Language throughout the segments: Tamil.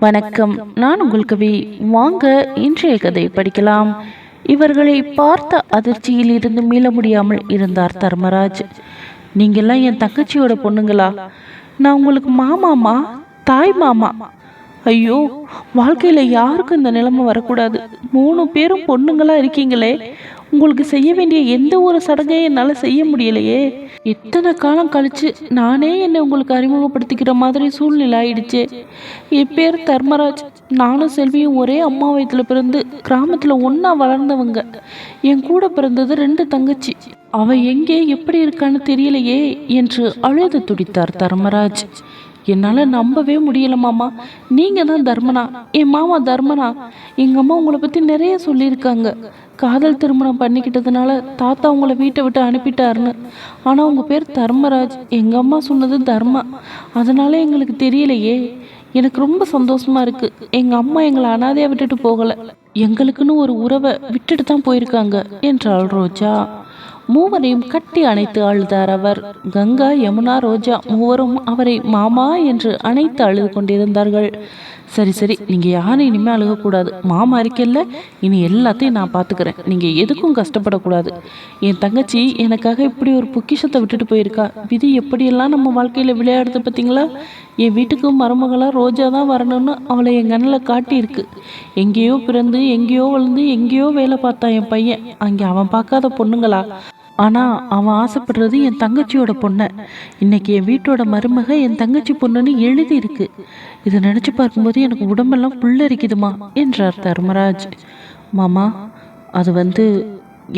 வணக்கம். நான் உங்கள் கவி வாங்க. இன்றைய கதை படிக்கலாம். இவர்களை பார்த்த அதிர்ச்சியில் இருந்து மீள முடியாமல் இருந்தார் தர்மராஜ். நீங்கெல்லாம் என் தங்கச்சியோட பொண்ணுங்களா? நான் உங்களுக்கு மாமாமா தாய் மாமா. ஐயோ வாழ்க்கையில் யாருக்கும் இந்த நிலைமை வரக்கூடாது. மூணு பேரும் பொண்ணுங்களா இருக்கீங்களே. உங்களுக்கு செய்ய வேண்டிய எந்த ஒரு சடங்கையும் என்னால் செய்ய முடியலையே. இத்தனை காலம் கழித்து நானே என்னை உங்களுக்கு அறிமுகப்படுத்திக்கிற மாதிரி சூழ்நிலை ஆயிடுச்சு. என் பேர் தர்மராஜ். நானும் செல்வியும் ஒரே அம்மா வயத்தில் பிறந்து கிராமத்தில் ஒன்றா வளர்ந்தவங்க. என் கூட பிறந்தது ரெண்டு தங்கச்சி. அவள் எங்கே எப்படி இருக்கான்னு தெரியலையே என்று அழுது துடித்தார் தர்மராஜ். என்னால் நம்பவே முடியல மாமா. நீங்கள் தான் தர்மனா. என் மாமா தர்மனா. எங்கள் அம்மா உங்களை பற்றி நிறைய சொல்லியிருக்காங்க. காதல் திருமணம் பண்ணிக்கிட்டதுனால தாத்தா உங்களை வீட்டை விட்டு அனுப்பிட்டாருன்னு. ஆனால் உங்கள் பேர் தர்மராஜ். எங்கள் அம்மா சொன்னது தர்மா. அதனால எங்களுக்கு தெரியலையே. எனக்கு ரொம்ப சந்தோஷமா இருக்கு. எங்கள் அம்மா எங்களை அனாதையாக விட்டுட்டு போகலை. எங்களுக்குன்னு ஒரு உறவை விட்டுட்டு தான் போயிருக்காங்க என்றாள் ரோஜா. மூவரையும் கட்டி அணைத்து அழுதார் அவர். கங்கா யமுனா ரோஜா மூவரும் அவரை மாமா என்று அணைத்து அழுது கொண்டிருந்தார்கள். சரி சரி நீங்கள் யாரும் இனிமேல் அழுகக்கூடாது. மாமா இருக்கல்ல இனி எல்லாத்தையும் நான் பார்த்துக்கிறேன் நீங்கள் எதுக்கும் கஷ்டப்படக்கூடாது. என் தங்கச்சி எனக்காக இப்படி ஒரு பொக்கிஷத்தை விட்டுட்டு போயிருக்கா. விதி எப்படியெல்லாம் நம்ம வாழ்க்கையில் விளையாடுது பார்த்தீங்களா என் வீட்டுக்கு மருமகளாக ரோஜா தான் வரணும்னு அவளை என் கண்ணில் காட்டியிருக்கு. எங்கேயோ பிறந்து எங்கேயோ வளர்ந்து எங்கேயோ வேலை பார்த்தான் என் பையன். அங்கே அவன் பார்க்காத பொண்ணுங்களா? ஆனால் அவன் ஆசைப்படுறது என் தங்கச்சியோட பொண்ணை. இன்னைக்கு என் வீட்டோட மருமக என் தங்கச்சி பொண்ணுன்னு எழுதி இருக்கு இதை நினச்சி பார்க்கும்போது எனக்கு உடம்பெல்லாம் புல்லரிக்குதுமா என்றார் தர்மராஜ். மாமா அது வந்து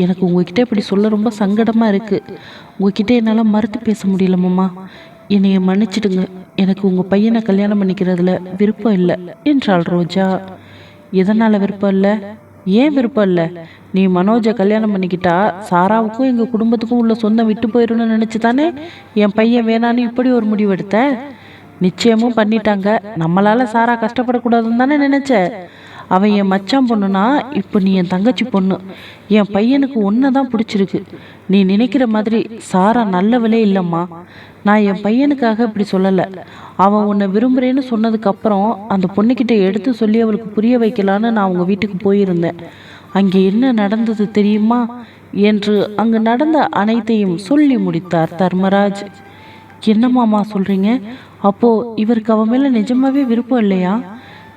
எனக்கு உங்ககிட்ட இப்படி சொல்ல ரொம்ப சங்கடமாக இருக்குது உங்ககிட்ட என்னால் மறுத்து பேச முடியல மாமா. என்னைய மன்னிச்சிடுங்க. எனக்கு உங்கள் பையனை கல்யாணம் பண்ணிக்கிறதுல விருப்பம் இல்லை என்றாள் ரோஜா. எதனால் விருப்பம் இல்லை? ஏன் விருப்பம் இல்லை? நீ மனோஜை கல்யாணம் பண்ணிக்கிட்டா சாராவுக்கும் எங்கள் குடும்பத்துக்கும் உள்ள சொந்தம் விட்டு போயிடும்னு நினச்சி தானே என் பையன் வேணான்னு இப்படி ஒரு முடிவு எடுத்த நிச்சயமும் பண்ணிட்டாங்க. நம்மளால சாரா கஷ்டப்படக்கூடாதுன்னு தானே நினச்ச? அவன் என் மச்சான் பொண்ணுனா இப்போ நீ என் தங்கச்சி பொண்ணு. என் பையனுக்கு ஒன்றை தான் பிடிச்சிருக்கு. நீ நினைக்கிற மாதிரி சாரா நல்லவளே இல்லைம்மா. நான் என் பையனுக்காக இப்படி சொல்லலை. அவன் உன்னை விரும்புகிறேன்னு சொன்னதுக்கப்புறம் அந்த பொண்ணுக்கிட்ட எடுத்து சொல்லி அவளுக்கு புரிய வைக்கலான்னு நான் அவங்க வீட்டுக்கு போயிருந்தேன். அங்கே என்ன நடந்தது தெரியுமா? என்று அங்கு நடந்த அனைத்தையும் சொல்லி முடித்தார் தர்மராஜ். என்ன மாமா சொல்கிறீங்க அப்போது இவருக்கு அவன் மேலே நிஜமாவே விருப்பம் இல்லையா?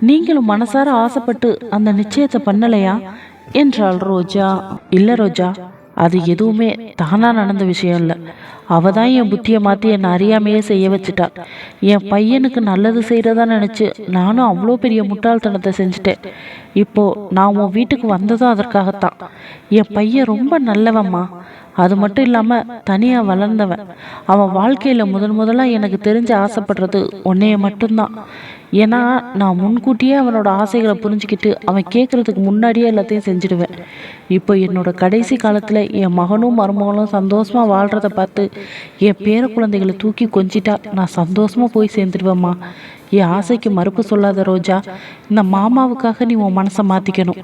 நீங்களும் மனசார ஆசைப்பட்டு அந்த நிச்சயத்தை பண்ணலையா? என்றாள் ரோஜா. இல்லை ரோஜா அது எதுவுமே தானா நடந்த விஷயம் இல்லை. அவ தான் என் புத்தியை மாற்றி என்னை அறியாமையே செய்ய வச்சுட்டா. என் பையனுக்கு நல்லது செய்கிறதா நினச்சி நானும் அவ்வளோ பெரிய முட்டாள்தனத்தை செஞ்சுட்டேன். இப்போ நான் உன் வீட்டுக்கு வந்ததும் அதற்காகத்தான். என் பையன் ரொம்ப நல்லவம்மா. அது மட்டும் இல்லாமல் தனியாக வளர்ந்தவன். அவன் வாழ்க்கையில் முதன் முதலாக எனக்கு தெரிஞ்சு ஆசைப்படுறது உன்னைய மட்டும்தான். ஏன்னா நான் முன்கூட்டியே அவனோட ஆசைகளை புரிஞ்சுக்கிட்டு அவன் கேட்குறதுக்கு முன்னாடியே எல்லாத்தையும் செஞ்சுடுவேன். இப்போ என்னோட கடைசி காலத்தில் என் மகனும் மருமகளும் சந்தோஷமாக வாழ்கிறத பார்த்து என் பேர குழந்தைகளை தூக்கி கொஞ்சிட்டா நான் சந்தோஷமாக போய் சேர்ந்துடுவேம்மா. என் ஆசைக்கு மறுப்பு சொல்லாத ரோஜா இந்த மாமாவுக்காக நீ உன் மனசை மாற்றிக்கணும்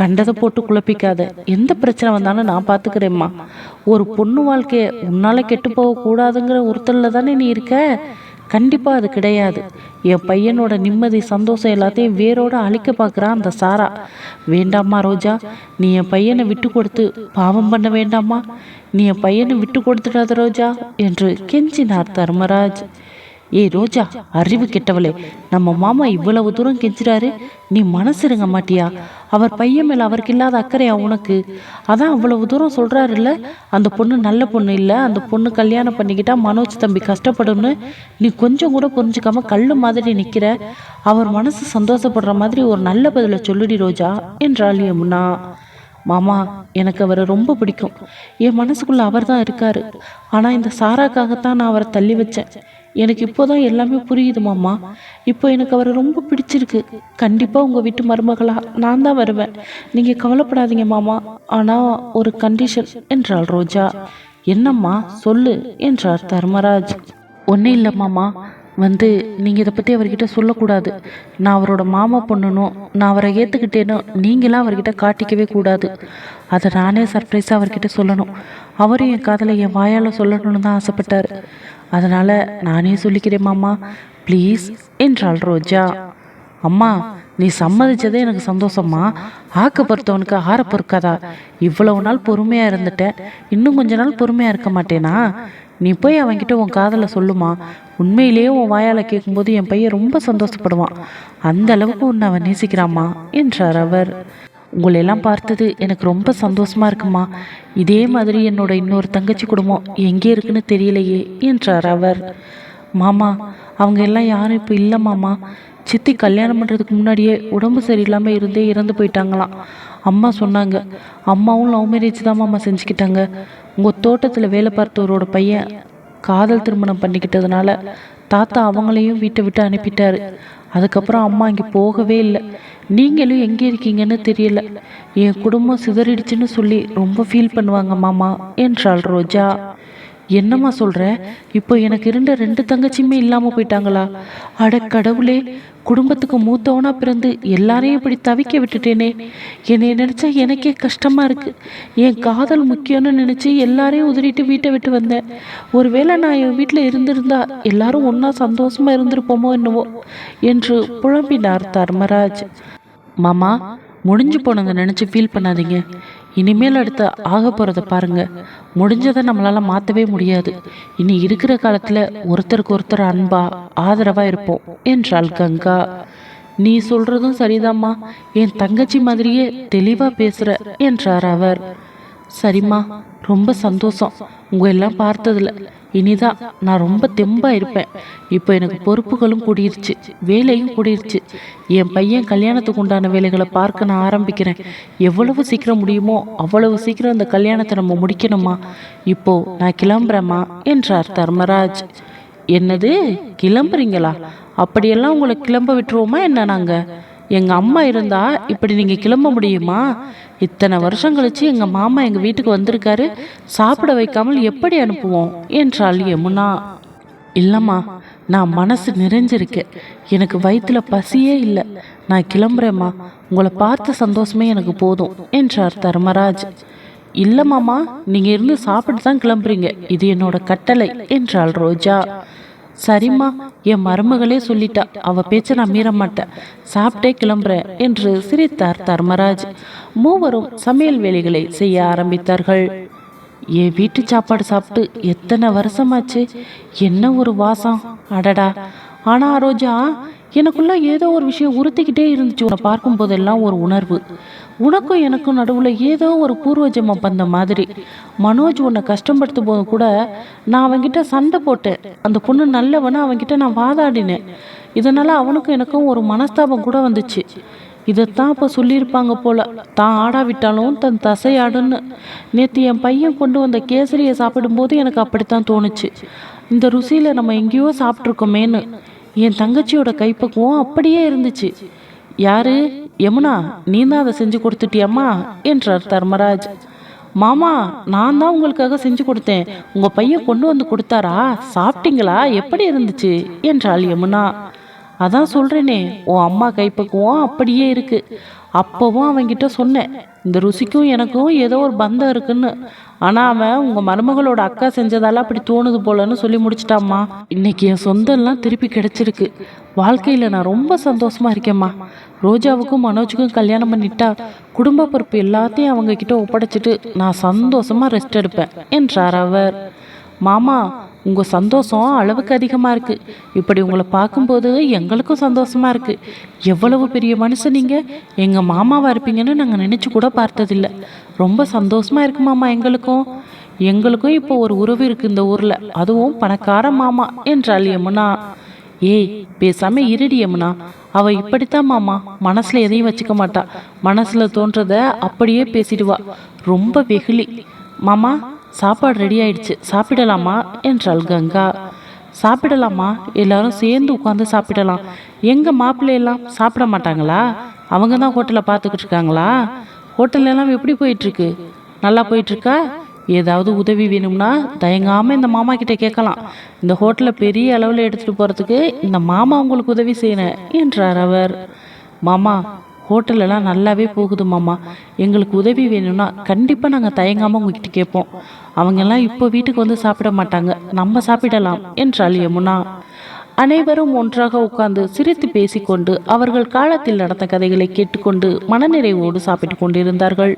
கண்டதை போட்டு குழப்பிக்காத. எந்த பிரச்சனை வந்தாலும் நான் பார்த்துக்கிறேம்மா ஒரு பொண்ணு வாழ்க்கையை உன்னால் கெட்டு போகக்கூடாதுங்கிற உறுத்தலில் தானே நீ இருக்க? கண்டிப்பாக அது கிடையாது. என் பையனோட நிம்மதி சந்தோஷம் எல்லாத்தையும் வேரோடு அழிக்க பார்க்குறான் அந்த சாரா. வேண்டாமா ரோஜா நீ என் பையனை விட்டு கொடுத்து பாவம் பண்ண வேண்டாமா நீ என் பையனை விட்டு கொடுத்துடாத ரோஜா என்று கெஞ்சினார் தர்மராஜ். ஏய் ரோஜா அறிவு கெட்டவளே நம்ம மாமா இவ்வளவு தூரம் கெஞ்சுறாரு. நீ மனசு இருங்க மாட்டியா? அவர் பையன் மேல அவருக்கு இல்லாத அக்கறையா உனக்கு? அதான் அவ்வளவு தூரம் சொல்றாருல்ல அந்த பொண்ணு நல்ல பொண்ணு இல்லை அந்த பொண்ணு கல்யாணம் பண்ணிக்கிட்டா மனோஜ் தம்பி கஷ்டப்படும்னு. நீ கொஞ்சம் கூட புரிஞ்சுக்காம கல்லு மாதிரி நிக்கிற. அவர் மனசு சந்தோஷப்படுற மாதிரி ஒரு நல்ல பதிலை சொல்லுடி ரோஜா என்றாள் யமுனா. மாமா எனக்கு அவரை ரொம்ப பிடிக்கும். என் மனசுக்குள்ள அவர் தான் இருக்காரு. ஆனால் இந்த சாராக்காகத்தான் நான் அவரை தள்ளி வச்சேன். எனக்கு இப்போதான் எல்லாமே புரியுது மாமா. இப்போ எனக்கு அவரை ரொம்ப பிடிச்சிருக்கு. கண்டிப்பாக உங்கள் வீட்டு மருமகளாக நான் தான் வருவேன். நீங்கள் கவலைப்படாதீங்க மாமா. ஆனால் ஒரு கண்டிஷன் என்றாள் ரோஜா. என்னம்மா? சொல்லு என்றார் தர்மராஜ். ஒன்றும் இல்லை மாமா. வந்து நீங்கள் இதை பற்றி அவர்கிட்ட சொல்லக்கூடாது. நான் அவரோட மாமா பொண்ணுனும் நான் அவரை ஏற்றுக்கிட்டேனும் நீங்களாம் அவர்கிட்ட காட்டிக்கவே கூடாது. அதை நானே சர்ப்ரைஸாக அவர்கிட்ட சொல்லணும். அவரும் என் காதலை என் வாயால் சொல்லணும்னு தான் ஆசைப்பட்டார். அதனால் நானே சொல்லிக்கிறேன் மாமா. ப்ளீஸ் என்றாள் ரோஜா. அம்மா நீ சம்மதிச்சதே எனக்கு சந்தோஷமா ஆக்க பொறுத்தவனுக்கு ஆற பொறுக்காதா. இவ்வளவு நாள் பொறுமையாக இருந்துட்டேன். இன்னும் கொஞ்ச நாள் பொறுமையாக இருக்க மாட்டேனா? நீ போய் அவன்கிட்ட உன் காதலை சொல்லுமா? உண்மையிலேயே உன் வாயால கேட்கும்போது என் பையன் ரொம்ப சந்தோஷப்படுவான். அந்த அளவுக்கு உன்னை அவன் நேசிக்கிறாமா என்றார் அவர். உங்களெல்லாம் பார்த்தது எனக்கு ரொம்ப சந்தோஷமா இருக்குமா? இதே மாதிரி என்னோட இன்னொரு தங்கச்சி குடும்பம் எங்கே இருக்குன்னு தெரியலையே என்றார் அவர். மாமா அவங்க எல்லாம் யாரும் இப்போ இல்லை மாமா. சித்தி கல்யாணம் பண்ணுறதுக்கு முன்னாடியே உடம்பு சரியில்லாமல் இருந்தே இறந்து போயிட்டாங்களாம். அம்மா சொன்னாங்க அம்மாவும் லவ் மேரேஜ் தான் அம்மா செஞ்சுக்கிட்டாங்க. உங்கள் தோட்டத்தில் வேலை பார்த்தவரோட பையன் காதல் திருமணம் பண்ணிக்கிட்டதுனால தாத்தா அவங்களையும் வீட்டை விட்டு அனுப்பிட்டாரு. அதுக்கப்புறம் அம்மா இங்கே போகவே இல்லை. நீங்களும் எங்கே இருக்கீங்கன்னு தெரியல. என் குடும்பம் சிதறிடுச்சுன்னு சொல்லி ரொம்ப ஃபீல் பண்ணுவாங்க மாமா என்றாள் ரோஜா. என்னம்மா சொல்ற? இப்போ எனக்கு இருந்த ரெண்டு தங்கச்சியுமே இல்லாம போயிட்டாங்களா? அட கடவுளே குடும்பத்துக்கு மூத்தவனா பிறந்து எல்லாரையும் இப்படி தவிக்க விட்டுட்டேனே. என்னை நினைச்சா எனக்கே கஷ்டமா இருக்கு. என் காதல் முக்கியம்னு நினைச்சு எல்லாரையும் உதறிட்டு வீட்டை விட்டு வந்தேன். ஒருவேளை நான் என் வீட்டில் இருந்திருந்தா எல்லாரும் ஒன்றா சந்தோஷமா இருந்திருப்போமோ என்னவோ என்று புலம்பினார் தர்மராஜ். மாமா முடிஞ்சு போனதை நினச்சி ஃபீல் பண்ணாதீங்க. இனிமேல் அடுத்து ஆக போகிறத பாருங்க. முடிஞ்சதை நம்மளால் மாற்றவே முடியாது. இனி இருக்கிற காலத்தில் ஒருத்தருக்கு ஒருத்தர் அன்பா ஆதரவாக இருப்போம். என்றாள் கங்கா. நீ சொல்றதும் சரிதாம்மா. என் தங்கச்சி மாதிரியே தெளிவாக பேசுற என்றார் அவர். சரிம்மா ரொம்ப சந்தோஷம். உங்க எல்லாம் பார்த்ததுல. இனிதான் நான் ரொம்ப தெம்பாக இருப்பேன். இப்போ எனக்கு பொறுப்புகளும் கூடிருச்சு வேலையும் கூடிருச்சு. என் பையன் கல்யாணத்துக்கு உண்டான வேலைகளை பார்க்க நான் ஆரம்பிக்கிறேன். எவ்வளவு சீக்கிரம் முடியுமோ அவ்வளவு சீக்கிரம் இந்த கல்யாணத்தை நம்ம முடிக்கணுமா? இப்போ நான் கிளம்புறேம்மா என்றார் தர்மராஜ். என்னது கிளம்புறீங்களா? அப்படியெல்லாம் உங்களை கிளம்ப விட்டுருவோமா என்ன நாங்கள் எங்கள் அம்மா இருந்தா இப்படி நீங்கள் கிளம்ப முடியுமா? இத்தனை வருஷம் கழிச்சு எங்க மாமா எங்க வீட்டுக்கு வந்திருக்காரு. சாப்பிட வைக்காமல் எப்படி அனுப்புவோம்? என்றாள் யமுனா. இல்லம்மா நான் மனசு நிறைஞ்சிருக்கேன் எனக்கு வயிற்றுல பசியே இல்லை. நான் கிளம்புறேம்மா. உங்களை பார்த்த சந்தோஷமே எனக்கு போதும் என்றார் தர்மராஜ். இல்ல நீங்கள் நீங்க இருந்து சாப்பிட்டு தான் கிளம்புறீங்க. இது என்னோட கட்டளை என்றாள் ரோஜா. சரிம்மா என் மருமகளே சொல்லிட்டா. அவ பேச்ச நான் மீற மாட்டேன். சாப்பிட்டே கிளம்புறேன் என்று சிரித்தார் தர்மராஜ். மூவரும் சமையல் வேலைகளை செய்ய ஆரம்பித்தார்கள். என் வீட்டு சாப்பாடு சாப்பிட்டு எத்தனை வருஷமாச்சு? என்ன ஒரு வாசம். அடடா. ஆனா ரோஜா எனக்குள்ளே ஏதோ ஒரு விஷயம் உறுத்திக்கிட்டே இருந்துச்சு. உன்னை பார்க்கும் போதெல்லாம் ஒரு உணர்வு. உனக்கும் எனக்கும் நடுவில் ஏதோ ஒரு பூர்வஜம பந்த மாதிரி. மனோஜ் உன்னை கஷ்டப்படுத்தும் போது கூட நான் அவன்கிட்ட சண்டை போட்டேன். அந்த பொண்ணு நல்லவன அவன்கிட்ட நான் வாதாடினேன். இதனால் அவனுக்கும் எனக்கும் ஒரு மனஸ்தாபம் கூட வந்துச்சு. இதைத்தான் இப்போ சொல்லியிருப்பாங்க போல. தான் ஆடாவிட்டாலும் தன் தசையாடுன்னு. நேற்று என் பையன் கொண்டு வந்த கேசரியை சாப்பிடும்போது எனக்கு அப்படித்தான் தோணுச்சு. இந்த ருசியில் நம்ம எங்கேயோ சாப்பிட்ருக்கோமேன்னு என் தங்கச்சியோட கைப்பக்குவம் அப்படியே இருந்துச்சு. யாரு? யமுனா நீ தான் அதை செஞ்சு கொடுத்துட்டியம்மா? என்றார் தர்மராஜ். மாமா நான் தான் உங்களுக்காக செஞ்சு கொடுத்தேன். உங்க பையன் கொண்டு வந்து கொடுத்தாரா? சாப்பிட்டீங்களா? எப்படி இருந்துச்சு? என்றாள் யமுனா. அதான் சொல்கிறேனே உன் அம்மா கைப்பக்குவம் அப்படியே இருக்குது அப்போவும் அவன்கிட்ட சொன்னேன் இந்த ருசிக்கும் எனக்கும் ஏதோ ஒரு பந்தம் இருக்குன்னு. ஆனால் அவன் உங்கள் மருமகளோட அக்கா செஞ்சதால அப்படி தோணுது போலன்னு சொல்லி முடிச்சிட்டாம்மா. இன்னைக்கு என் சொந்தம்லாம் திருப்பி கிடச்சிருக்கு. வாழ்க்கையில் நான் ரொம்ப சந்தோஷமா இருக்கேம்மா. ரோஜாவுக்கும் மனோஜுக்கும் கல்யாணம் பண்ணிட்டா குடும்ப பொறுப்பு எல்லாத்தையும் அவங்க கிட்ட ஒப்படைச்சிட்டு நான் சந்தோஷமாக ரெஸ்ட் எடுப்பேன் என்றார் அவர். மாமா உங்க சந்தோஷம் அளவுக்கு அதிகமா இருக்கு. இப்படி உங்களை பார்க்கும்போது எங்களுக்கும் சந்தோஷமா இருக்கு. எவ்வளவு பெரிய மனுஷன் நீங்க? எங்க மாமாவா இருப்பீங்கன்னு நாங்கள் நினைச்சு கூட பார்த்ததில்ல. ரொம்ப சந்தோஷமா இருக்கு மாமா எங்களுக்கும். எங்களுக்கும் இப்போ ஒரு உறவு இருக்கு இந்த ஊர்ல. அதுவும் பணக்கார மாமா என்றாள் யமுனா. ஏய் பேசாம இருடி யமுனா. அவ இப்படித்தான் மாமா. மனசுல எதையும் வச்சுக்க மாட்டா. மனசுல தோன்றத அப்படியே பேசிடுவா. ரொம்ப வெகுளி. மாமா சாப்பாடு ரெடி ஆயிடுச்சு. சாப்பிடலாமா? என்றாள் கங்கா. சாப்பிடலாமா? எல்லாரும் சேர்ந்து உட்காந்து சாப்பிடலாம். எங்க மாப்பிள்ளையெல்லாம் சாப்பிட மாட்டாங்களா? அவங்க தான் ஹோட்டலில் பார்த்துக்கிட்டு இருக்காங்களா? ஹோட்டல் எல்லாம் எப்படி போயிட்டுருக்கு? நல்லா போயிட்டுருக்கா? ஏதாவது உதவி வேணும்னா தயங்காமல் இந்த மாமா கிட்டே கேட்கலாம். இந்த ஹோட்டலை பெரிய அளவில் எடுத்துகிட்டு போகிறதுக்கு இந்த மாமா உங்களுக்கு உதவி செய்யணும் என்றார் அவர். மாமா ஹோட்டலெல்லாம் நல்லாவே போகுது மாமா. எங்களுக்கு உதவி வேணும்னா கண்டிப்பாக நாங்கள் தயங்காமல் உங்ககிட்ட கேட்போம். அவங்கெல்லாம் இப்போ வீட்டுக்கு வந்து சாப்பிட மாட்டாங்க. நம்ம சாப்பிடலாம் என்றாள் யமுனா. அனைவரும் ஒன்றாக உட்கார்ந்து சிரித்து பேசிக்கொண்டு அவர்கள் காலத்தில் நடந்த கதைகளை கேட்டுக்கொண்டு மனநிறைவோடு சாப்பிட்டு கொண்டிருந்தார்கள்.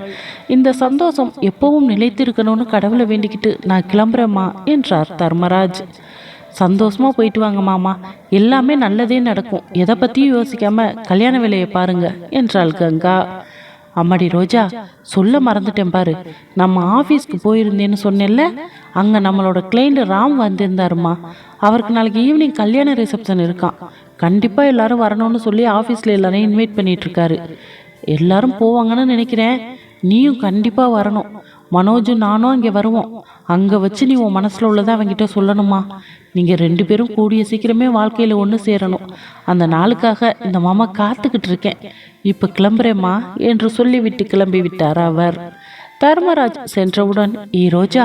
இந்த சந்தோஷம் எப்பவும் நிலைத்திருக்கணும்னு கடவுளை வேண்டிக்கிட்டு நான் கிளம்புறேம்மா என்றார் தர்மராஜ். சந்தோஷமாக போயிட்டு வாங்க மாமா. எல்லாமே நல்லதே நடக்கும். எதை பற்றியும் யோசிக்காம கல்யாண வேலையை பாருங்க என்றாள் கங்கா. அம்மாடி ரோஜா சொல்ல மறந்துட்டேன் பாரு. நம்ம ஆஃபீஸ்க்கு போயிருந்தேன்னு சொன்னேன்ல அங்கே நம்மளோட கிளைண்ட் ராம் வந்திருந்தாருமா. அவருக்கு நாளைக்கு ஈவினிங் கல்யாண ரிசப்ஷன் இருக்கான் கண்டிப்பாக எல்லாரும் வரணும்னு சொல்லி ஆஃபீஸில் எல்லாரையும் இன்வைட் பண்ணிட்டு இருக்காரு. எல்லாரும் போவாங்கன்னு நினைக்கிறேன். நீயும் கண்டிப்பாக வரணும். மனோஜும் நானும் அங்கே வருவோம். அங்கே வச்சு நீ உன் மனசில் உள்ளதை அவங்ககிட்ட சொல்லணுமா? நீங்கள் ரெண்டு பேரும் கூடிய சீக்கிரமே வாழ்க்கையில் ஒன்று சேரணும். அந்த நாளுக்காக இந்த மாமா காத்துக்கிட்டு இருக்கேன். இப்போ கிளம்புறேம்மா என்று சொல்லிவிட்டு கிளம்பி விட்டார் அவர். தர்மராஜ் சென்றவுடன் ஏ ரோஜா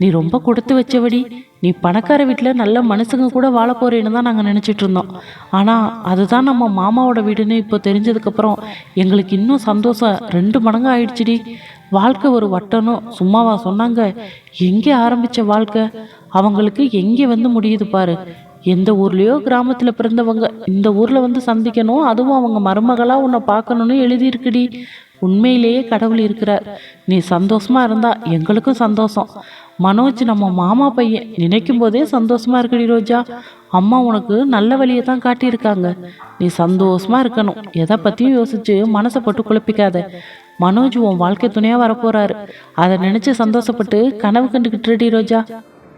நீ ரொம்ப கொடுத்து வச்சபடி நீ பணக்கார வீட்டில் நல்ல மனுஷங்க கூட வாழ போகிறேன்னு தான் நாங்கள் நினச்சிட்டு இருந்தோம். ஆனால் அதுதான் நம்ம மாமாவோட வீடுன்னு இப்போ தெரிஞ்சதுக்கப்புறம் எங்களுக்கு இன்னும் சந்தோஷம். ரெண்டு மடங்கு ஆயிடுச்சுடி. வாழ்க்கை ஒரு வட்டனும் சும்மாவா சொன்னாங்க. எங்கே ஆரம்பிச்ச வாழ்க்கை? அவங்களுக்கு எங்கே வந்து முடியுது பாரு. எந்த ஊர்லேயோ கிராமத்தில் பிறந்தவங்க இந்த ஊரில் வந்து சந்திக்கணும் அதுவும் அவங்க மருமகளாக உன்னை பார்க்கணுன்னு எழுதியிருக்குடி. உண்மையிலேயே கடவுள் இருக்கிறார். நீ சந்தோஷமாக இருந்தா எங்களுக்கும் சந்தோஷம். மனோஜ் நம்ம மாமா பையன் நினைக்கும் போதே சந்தோஷமாக இருக்குடி ரோஜா. அம்மா உனக்கு நல்ல வழியை தான் காட்டியிருக்காங்க. நீ சந்தோஷமாக இருக்கணும். எதை பற்றியும் யோசிச்சு மனசை போட்டு குழப்பிக்காத. மனோஜ் உன் வாழ்க்கை துணையாக வரப்போறாரு. அதை நினச்சி சந்தோஷப்பட்டு கனவு கண்டுக்கிட்டுடி ரோஜா.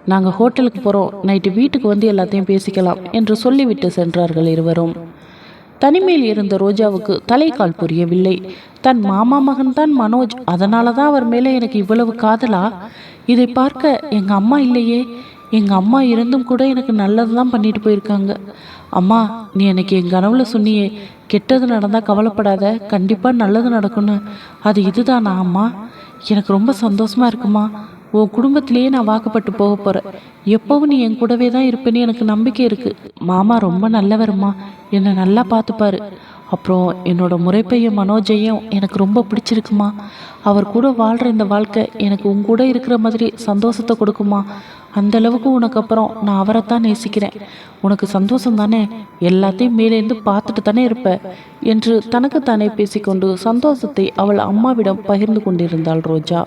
நாங்கள் ஹோட்டலுக்கு போகிறோம் நைட்டு வீட்டுக்கு வந்து எல்லாத்தையும் பேசிக்கலாம் என்று சொல்லிவிட்டு சென்றார்கள் இருவரும். தனிமையில் இருந்த ரோஜாவுக்கு தலைக்கால் புரியவில்லை. தன் மாமா மகன் தான் மனோஜ். அதனால தான் அவர் மேலே எனக்கு இவ்வளவு காதலா? இதை பார்க்க எங்கள் அம்மா இல்லையே. எங்கள் அம்மா இருந்தும் கூட எனக்கு நல்லது தான் பண்ணிட்டு போயிருக்காங்க. அம்மா நீ எனக்கு என் கனவுல சொன்னியே கெட்டது நடந்தால் கவலைப்படாத கண்டிப்பாக நல்லது நடக்கும்னு. அது இதுதானா அம்மா? எனக்கு ரொம்ப சந்தோஷமா இருக்குமா. உன் குடும்பத்திலேயே நான் வாக்கப்பட்டு போக போகிறேன் எப்போவும் நீ என் கூடவே தான் இருப்பேன்னு எனக்கு நம்பிக்கை இருக்குது மாமா ரொம்ப நல்லவருமா. என்னை நல்லா பார்த்துப்பாரு. அப்புறம் என்னோட முறைப்பையன் மனோஜையும் எனக்கு ரொம்ப பிடிச்சிருக்குமா. அவர் கூட வாழ்கிற இந்த வாழ்க்கை எனக்கு உன் கூட இருக்கிற மாதிரி சந்தோஷத்தை கொடுக்குமா. அந்த அளவுக்கு உனக்கு அப்புறம் நான் அவரை தான் நேசிக்கிறேன். உனக்கு சந்தோஷம் தானே? எல்லாத்தையும் மேலேருந்து பார்த்துட்டு தானே இருப்ப? என்று தனக்குத்தானே பேசிக்கொண்டு சந்தோஷத்தை அவள் அம்மாவிடம் பகிர்ந்து கொண்டிருந்தாள் ரோஜா.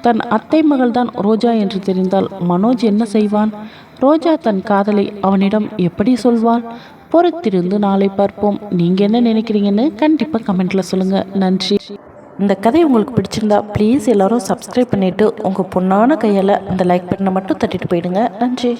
தன் அத்தை மகள்தான் ரோஜா என்று தெரிந்தால் மனோஜ் என்ன செய்வான்? ரோஜா தன் காதலை அவனிடம் எப்படி சொல்வாள்? பொறுத்திருந்து நாளை பார்ப்போம். நீங்கள் என்ன நினைக்கிறீங்கன்னு கண்டிப்பாக கமெண்ட்டில் சொல்லுங்கள் நன்றி. இந்த கதை உங்களுக்கு பிடிச்சிருந்தா ப்ளீஸ் எல்லாரும் சப்ஸ்கிரைப் பண்ணிவிட்டு உங்கள் பொண்ணான கையால் அந்த லைக் பட்டனை மட்டும் தட்டிட்டு போயிடுங்க. நன்றி.